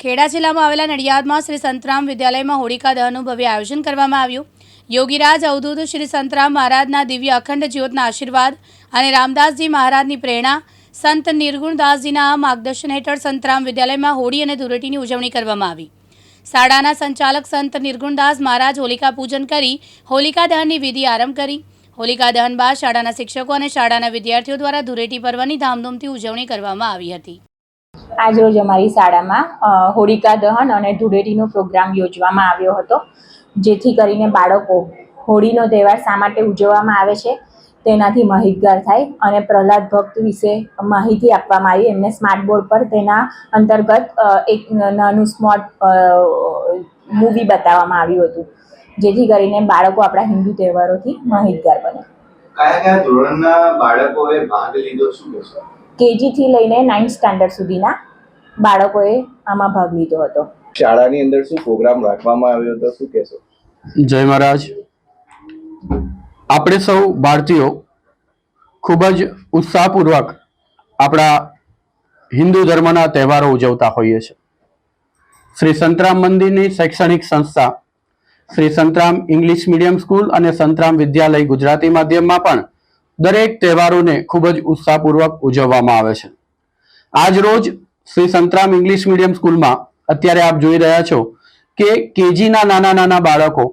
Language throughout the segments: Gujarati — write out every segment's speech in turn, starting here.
ખેડા જિલ્લામાં આવેલા નડિયાદમાં શ્રી સંતરામ વિદ્યાલયમાં હોળિકા દહનનું ભવ્ય આયોજન કરવામાં આવ્યું. યોગીરાજ અવધૂત શ્રી સંતરામ મહારાજના દિવ્ય અખંડ જ્યોતના આશીર્વાદ અને રામદાસજી મહારાજની પ્રેરણા, સંત નિર્ગુણદાસજીના માર્ગદર્શન હેઠળ સંતરામ વિદ્યાલયમાં હોળી અને ધૂળેટીની ઉજવણી કરવામાં આવી. શાળાના સંચાલક સંત નિર્ગુણદાસ મહારાજ હોલિકા પૂજન કરી, હોલિકા દહનની વિધિ આરંભ કરી. હોલિકા દહન બાદ શાળાના શિક્ષકો અને શાળાના વિદ્યાર્થીઓ દ્વારા ધૂળેટી પર્વની ધામધૂમથી ઉજવણી કરવામાં આવી હતી. આજરોજ અમારી શાળામાં હોળિકા દહન અને ધૂળેટીનો પ્રોગ્રામ યોજવામાં આવ્યો હતો, જેથી કરીને બાળકો હોળીનો તહેવાર શા માટે ઉજવવામાં આવે છે, તેનાથી માહિતગાર થાય અને પ્રહલાદ ભક્ત વિશે માહિતી આપવામાં આવી. એમને સ્માર્ટ બોર્ડ પર તેના અંતર્ગત એક નાનું સ્મોટ મૂવી બતાવવામાં આવ્યું હતું, જેથી કરીને બાળકો આપણા હિન્દુ તહેવારોથી માહિતગાર બને. કયા કયા ધોરણના બાળકોએ ભાગ લીધો શું કેજીથી લઈને નાઇન્થ સ્ટાન્ડર્ડ સુધીના બાળકોએ આમાં ભાગ લીધો હતો. શાળાની અંદર શું પ્રોગ્રામ રાખવામાં આવ્યો હતો? શું કહેશો? જય મહારાજ. આપણે સૌ ભારતીયો ખૂબ જ ઉત્સાહપૂર્વક આપણા હિન્દુ ધર્મના તહેવારો ઉજવતા હોઈએ છીએ. શ્રી સંતરામ મંદિરની શૈક્ષણિક સંસ્થા Shri Santram English medium school અને સંતરામ વિદ્યાલય ગુજરાતી માધ્યમમાં પણ દરેક તહેવારોને ખૂબ જ ઉત્સાહપૂર્વક ઉજવવામાં આવે છે. આજ રોજ શ્રી સંતરામ ઇંગ્લિશ મીડિયમ સ્કૂલમાં અત્યારે આપ જોઈ રહ્યા છો કે કેજીના નાના નાના બાળકો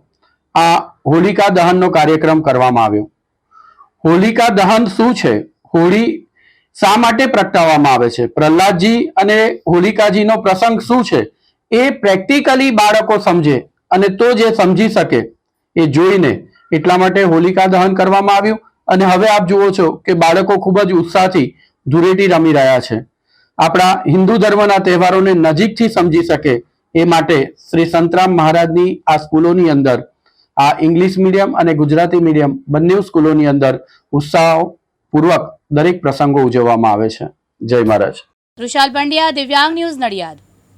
આ હોલિકા દહનનો કાર્યક્રમ કરવામાં આવ્યો. હોલિકા દહન શું છે? હોળી શા માટે પ્રગટાવવામાં આવે છે? પ્રહલાદજી અને હોલિકાજીનો પ્રસંગ શું છે? એ પ્રેક્ટિકલી બાળકો સમજે અને તો જે સમજી શકે એ જોઈને એટલા માટે હોલિકા દહન કરવામાં આવ્યું. અને હવે આપ જુઓ છો કે બાળકો ખૂબ જ ઉત્સાહથી ધૂળેટી રમી રહ્યા છે. આપણા હિન્દુ ધર્મના તહેવારોને નજીકથી સમજી શકે એ માટે શ્રી સંતરામ મહારાજની આ સ્કૂલોની અંદર, આ ઇંગ્લિશ મીડિયમ અને ગુજરાતી મીડિયમ બંને સ્કૂલોની અંદર ઉત્સાહપૂર્વક દરેક પ્રસંગો ઉજવવામાં આવે છે. જય મહારાજ. તુષાલ પંડ્યા, દિવ્યાંગ ન્યૂઝ નડિયાદ.